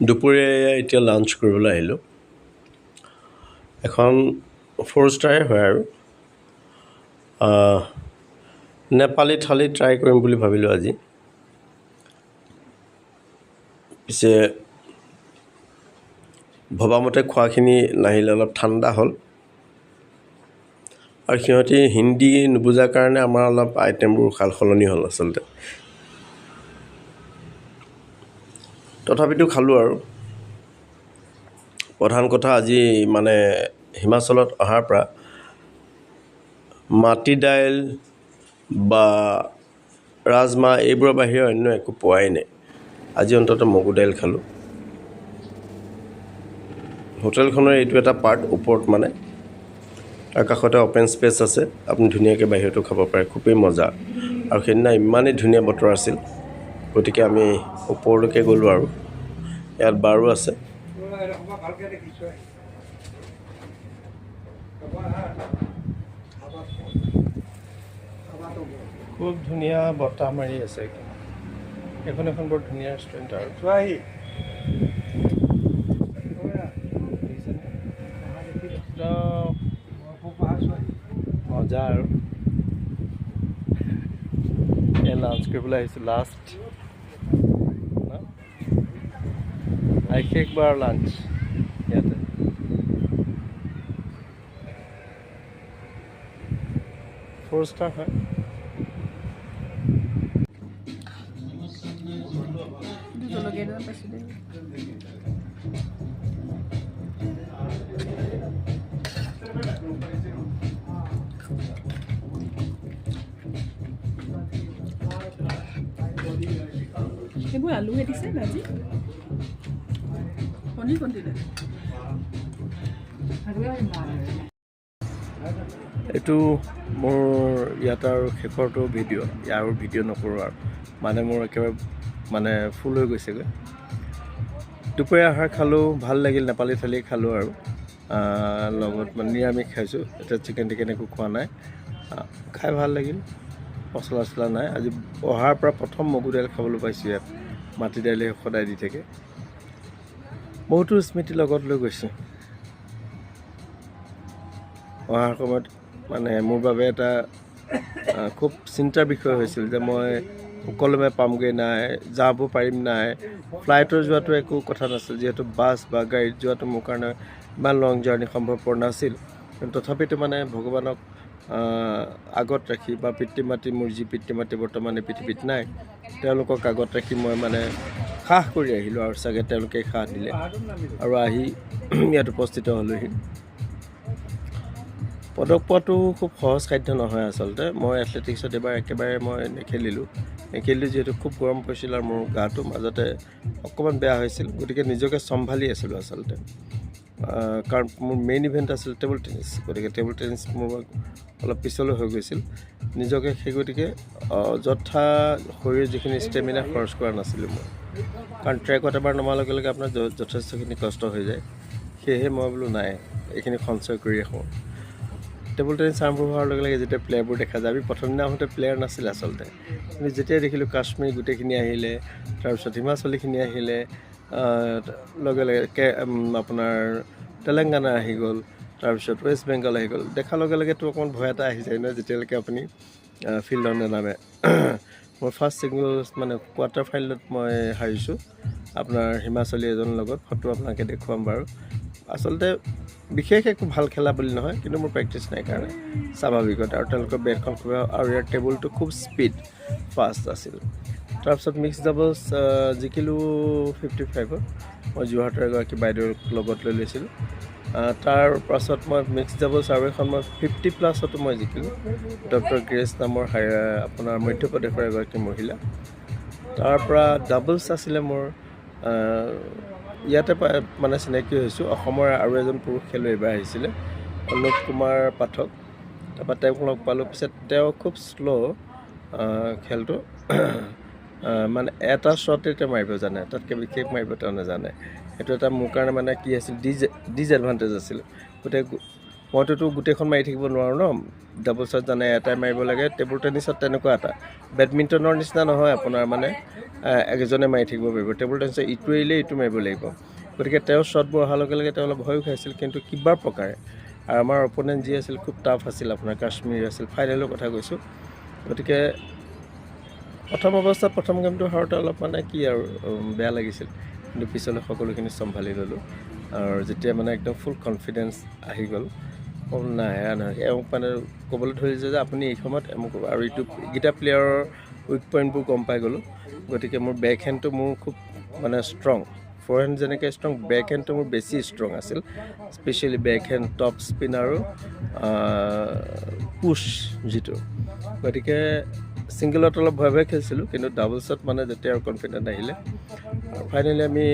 দুপৰীয়া এতিয়া লাঞ্চ কৰিবলৈ আহিলোঁ। এখন ফ'ৰ ষ্টাৰে হয় আৰু। নেপালী থালি ট্ৰাই কৰিম বুলি ভাবিলোঁ আজি। পিছে ভবামতে খোৱাখিনি নাহিলে অলপ ঠাণ্ডা হ'ল। আৰু সিহঁতি হিন্দী নুবুজাৰ কাৰণে আমাৰ অলপ আইটেমবোৰ সাল সলনি হ'ল আচলতে। তথাপিতো খালোঁ আৰু। প্ৰধান কথা আজি মানে হিমাচলত অহাৰ পৰা মাটি দাইল বা ৰাজমাহ এইবোৰৰ বাহিৰে অন্য একো পোৱাই নাই। আজি অন্ততঃ মগু দাইল খালোঁ। হোটেলখনৰ এইটো এটা পাৰ্ট ওপৰত মানে। তাৰ কাষতে অ'পেন স্পেচ আছে। আপুনি ধুনীয়াকৈ বাহিৰতো খাব পাৰে। খুবেই মজা। আৰু সেইদিনা ইমানেই ধুনীয়া বতৰ আছিল। গতিকে আমি ওপৰলৈকে গ'লোঁ আৰু। ইয়াত বাৰো আছে। খুব ধুনীয়া বতাহ মাৰি আছে। এইখন এখন বৰ ধুনীয়া ৰেষ্টুৰেণ্ট আৰু। মজা আৰু। লাঞ্চ কৰিবলৈ আহিছোঁ last. I take bar lunch. Yeah. Four star, huh? এইবোৰ আলু দিছে ভাজি পনীৰ কণ দিলে এইটো মোৰ ইয়াত আৰু শেষৰটো ভিডিঅ' ইয়াৰ আৰু ভিডিঅ' নকৰোঁ আৰু। মানে মোৰ একেবাৰে মানে ফুল হৈ গৈছেগৈ। দুপৰীয়া আহাৰ খালোঁ ভাল লাগিল নেপালী থালি খালোঁ আৰু। লগত মানে নিৰামিষ খাইছোঁ এতিয়া চিকেন টিকেন একো খোৱা নাই। খাই ভাল লাগিল মছলা চছলা নাই। আজি অহাৰ পৰা প্ৰথম মগু দাইল খাবলৈ পাইছোঁ ইয়াত। মাটি দাইলে সদায় দি থাকে। বহুতো স্মৃতি লগত লৈ গৈছোঁ। অহাৰ সময়ত মানে মোৰ বাবে এটা খুব চিন্তাৰ বিষয় হৈছিল যে মই সুকলমে পামগৈ নাই, যাব পাৰিম নাই। ফ্লাইটৰ যোৱাটো একো কথা নাছিল, যিহেতু বাছ বা গাড়ীত যোৱাটো মোৰ কাৰণে ইমান লং জাৰ্ণি সম্ভৱপৰ নাছিল। তথাপিতো মানে ভগৱানক আগত ৰাখি বা পিতৃ মাতৃ মোৰ যি পিতৃ মাতৃ বৰ্তমান পৃথিৱীত নাই, তেওঁলোকক আগত ৰাখি মই মানে সাহ কৰি আহিলোঁ আৰু চাগে তেওঁলোকে সাহ দিলে। আৰু আহি ইয়াত উপস্থিত হ'লোহি। পদক পোৱাটো খুব সহজ খাদ্য নহয় আচলতে। মই এথলেটিক্সত এবাৰ একেবাৰে মই নেখেলিলোঁ। নেখেলিলোঁ যিহেতু খুব গৰম পৰিছিল আৰু মোৰ গাটো মাজতে অকণমান বেয়া হৈছিল। গতিকে নিজকে চম্ভালি আছিলোঁ আচলতে। কাৰণ মোৰ মেইন ইভেণ্ট আছিল টেবুল টেনিছ গতিকে টেবুল টেনিছ মোৰ অলপ পিছলৈ হৈ গৈছিল। নিজকে সেই গতিকে অযথা শৰীৰৰ যিখিনি ষ্টেমিনা খৰচ কৰা নাছিলোঁ মই। কাৰণ ট্ৰেকত এবাৰ নমাৰ লগে লগে আপোনাৰ যথেষ্টখিনি কষ্ট হৈ যায়। সেয়েহে মই বোলো নাই, এইখিনি সঞ্চয় কৰি ৰাখোঁ। টেবুল টেনিছ আৰম্ভ হোৱাৰ লগে লগে যেতিয়া প্লেয়াৰবোৰ দেখা যায়, আমি প্ৰথম দিনা আহোঁতে প্লেয়াৰ নাছিলে আচলতে। কিন্তু যেতিয়া দেখিলোঁ কাশ্মীৰ গোটেইখিনি আহিলে, তাৰপিছত হিমাচলীখিনি আহিলে লগে লগে আপোনাৰ তেলেংগানা আহি গ'ল, তাৰপিছত ৱেষ্ট বেংগল আহি গ'ল। দেখাৰ লগে লগেতো অকণমান ভয় এটা আহি যায় ন, যেতিয়ালৈকে আপুনি ফিল্ডত নেনামে। মোৰ ফাৰ্ষ্ট ছিংগলছ মানে কোৱাৰ্টাৰ ফাইনেলত মই হাৰিছোঁ। আপোনাৰ হিমাচলী এজনৰ লগত, ফটো আপোনালোকে দেখুৱাম বাৰু। আচলতে বিশেষ একো ভালো খেলা বুলি নহয়, কিন্তু মোৰ প্ৰেক্টিচ নাই কাৰণে। স্বাভাৱিকতে আৰু তেওঁলোকৰ বেটখন খুব, আৰু ইয়াৰ টেবুলটো খুব স্পীড ফাষ্ট আছিল। তাৰপিছত মিক্স ডাবলছ জিকিলোঁ ফিফটি ফাইভত মই যোৰহাটৰ এগৰাকী বাইদেউৰ লগত লৈ লৈছিলোঁ। তাৰ পাছত মই মিক্স ডাবলছ আৰু এখন মই ফিফটি প্লাছতো মই জিকিলোঁ। ডক্টৰ গ্ৰেছ নামৰ আপোনাৰ মধ্যপ্ৰদেশৰ এগৰাকী মহিলা। তাৰ পৰা ডাবলছ আছিলে মোৰ ইয়াতে মানে চিনাকি হৈছোঁ। অসমৰ আৰু এজন পুৰুষ খেলুৱৈ এইবাৰ আহিছিলে অনুপ কুমাৰ পাঠক। তাৰপৰা তেওঁক লগ পালোঁ। পিছত তেওঁ খুব শ্ল' খেলটো। মানে এটা শ্বটে তেওঁ মাৰিব জানে তাতকৈ বিশেষ মাৰিব তেওঁ নাজানে। সেইটো এটা মোৰ কাৰণে মানে কি আছিল ডিজ ডিজএডভান্টেজ আছিল। গোটেই মইতোতো গোটেইখন মাৰি থাকিব নোৱাৰোঁ ন? ডাবলছত জানে, এটাই মাৰিব লাগে টেবুল টেনিছত তেনেকুৱা এটা। বেডমিণ্টনৰ নিচিনা নহয় আপোনাৰ মানে এজনে মাৰি থাকিব পাৰিব। টেবুল টেনিছত ইটো এৰিলে ইটো মাৰিব লাগিব। গতিকে তেওঁ শ্বটবোৰ অহাৰ লগে লগে তেওঁ অলপ ভয়ো খাইছিল, কিন্তু কিবা প্ৰকাৰে। আৰু আমাৰ অপনেণ্ট যি আছিল, খুব টাফ আছিল আপোনাৰ, কাশ্মীৰ আছিল ফাইনেলৰ কথা কৈছোঁ। গতিকে প্ৰথম অৱস্থাত প্ৰথম গেমটো হাৰোঁতে অলপ মানে কি আৰু বেয়া লাগিছিল। কিন্তু পিছলৈ সকলোখিনি চম্ভালি ল'লোঁ। আৰু যেতিয়া মানে একদম ফুল কনফিডেঞ্চ আহি গ'ল নাই নহয় এওঁক মানে ক'বলৈ ধৰিছে যে আপুনি এই সময়ত মোক আৰু ইটো এইকেইটা প্লেয়াৰৰ উইক পইণ্টবোৰ গম পাই গ'লোঁ। গতিকে মোৰ বেক হেণ্ডটো মোৰ খুব মানে ষ্ট্ৰং ফ'ৰ হেণ্ড যেনেকৈ ষ্ট্ৰং বেক হেণ্ডটো মোৰ বেছি ষ্ট্ৰং আছিল। Specially backhand top spin আৰু পুছ যিটো। গতিকে ছিংগলত অলপ ভয় ভয় খেলিছিলোঁ কিন্তু ডাবলছত মানে যেতিয়া আৰু কনফিডেণ্ট আহিলে। ফাইনেলি আমি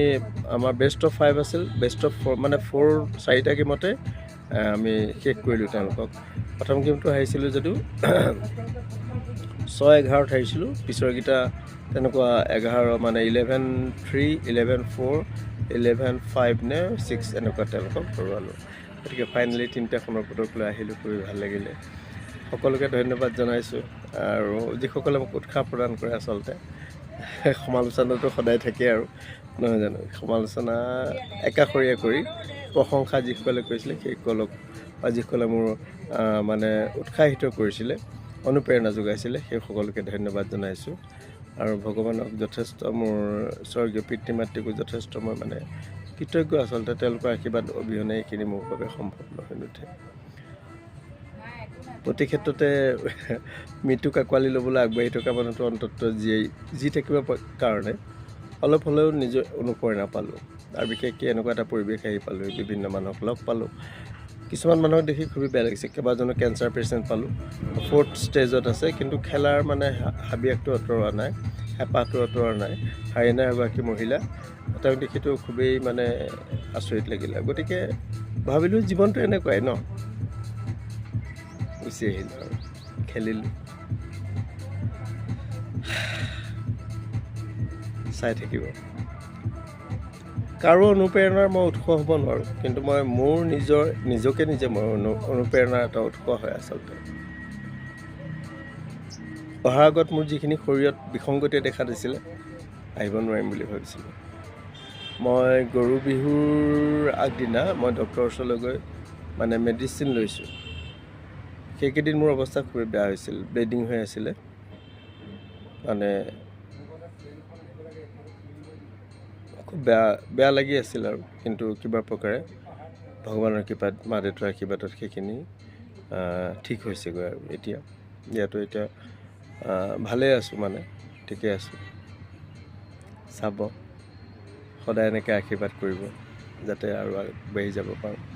আমাৰ বেষ্ট অফ ফাইভ আছিল বেষ্ট অফ ফ'ৰ মানে ফ'ৰ চাৰিটা গেমতে আমি শেষ কৰিলোঁ তেওঁলোকক। প্ৰথম গেমটো হাৰিছিলোঁ যদিও ছয় এঘাৰত হাৰিছিলোঁ পিছৰকেইটা তেনেকুৱা এঘাৰ মানে eleven three eleven four eleven five নে ছিক্স এনেকুৱা তেওঁলোকক হৰুৱালোঁ। গতিকে ফাইনেলি তিনিটা সোণৰ পদক লৈ আহিলোঁ খুবেই ভাল লাগিলে। সকলোকে ধন্যবাদ জনাইছোঁ আৰু যিসকলে মোক উৎসাহ প্ৰদান কৰে আচলতে সমালোচনাটো সদায় থাকে আৰু নহয় জানো? সমালোচনা একাষৰীয়া কৰি প্ৰশংসা যিসকলে কৰিছিলে সেইসকলক বা যিসকলে মোৰ মানে উৎসাহিত কৰিছিলে অনুপ্ৰেৰণা যোগাইছিলে সেই সকলোকে ধন্যবাদ জনাইছোঁ। আৰু ভগৱানক যথেষ্ট মোৰ স্বৰ্গীয় পিতৃ মাতৃকো যথেষ্ট মই মানে কৃতজ্ঞ আচলতে তেওঁলোকৰ আশীৰ্বাদ অবিহনে এইখিনি মোৰ বাবে সম্ভৱ নহয় নুঠে। প্ৰতি ক্ষেত্ৰতে মৃত্যুক আঁকোৱালি ল'বলৈ আগবাঢ়ি থকা মানুহটো অন্ততঃ জীয়াই যি থাকিব কাৰণে অলপ হ'লেও নিজৰ অনুপ্ৰেৰণা পালোঁ। আৰু বিশেষকৈ এনেকুৱা এটা পৰিৱেশ আহি পালোঁ বিভিন্ন মানুহক লগ পালোঁ। কিছুমান মানুহক দেখি খুবেই বেয়া লাগিছে। কেইবাজনো কেঞ্চাৰ পেচেণ্ট পালোঁ। ফ'ৰ্থ ষ্টেজত আছে কিন্তু খেলাৰ মানে হাবিয়াসটো আঁতৰোৱা নাই হেঁপাহটো আঁতৰোৱা নাই। হাৰিয়ানাৰ এগৰাকী মহিলা তেওঁক দেখিতো খুবেই মানে আচৰিত লাগিলে। গতিকে ভাবিলোঁ জীৱনটো এনেকুৱাই ন? গুচি আহিলোঁ আৰু খেলিলোঁ। চাই থাকিব। কাৰো অনুপ্ৰেৰণাৰ মই উৎস হ'ব নোৱাৰোঁ কিন্তু মই মোৰ নিজৰ নিজকে নিজে মই অনু অনুপ্ৰেৰণাৰ এটা উৎস হয় আচলতে। অহাৰ আগত মোৰ যিখিনি শৰীৰত বিসংগতিয়ে দেখা দিছিলে আহিব নোৱাৰিম বুলি ভাবিছিলোঁ। মই গৰু বিহুৰ আগদিনা মই ডক্টৰৰ ওচৰলৈ গৈ মানে মেডিচিন লৈছোঁ। সেইকেইদিন মোৰ অৱস্থা খুবেই বেয়া হৈছিল ব্লিডিং হৈ আছিলে। মানে খুব বেয়া বেয়া লাগি আছিল আৰু কিন্তু কিবা প্ৰকাৰে ভগৱানৰ কৃপাত মা দেউতাৰ আশীৰ্বাদত সেইখিনি ঠিক হৈছেগৈ আৰু এতিয়া। ইয়াতো এতিয়া ভালেই আছোঁ মানে ঠিকে আছোঁ। চাব সদায় এনেকৈ আশীৰ্বাদ কৰিব যাতে আৰু আগবাঢ়ি যাব পাৰোঁ।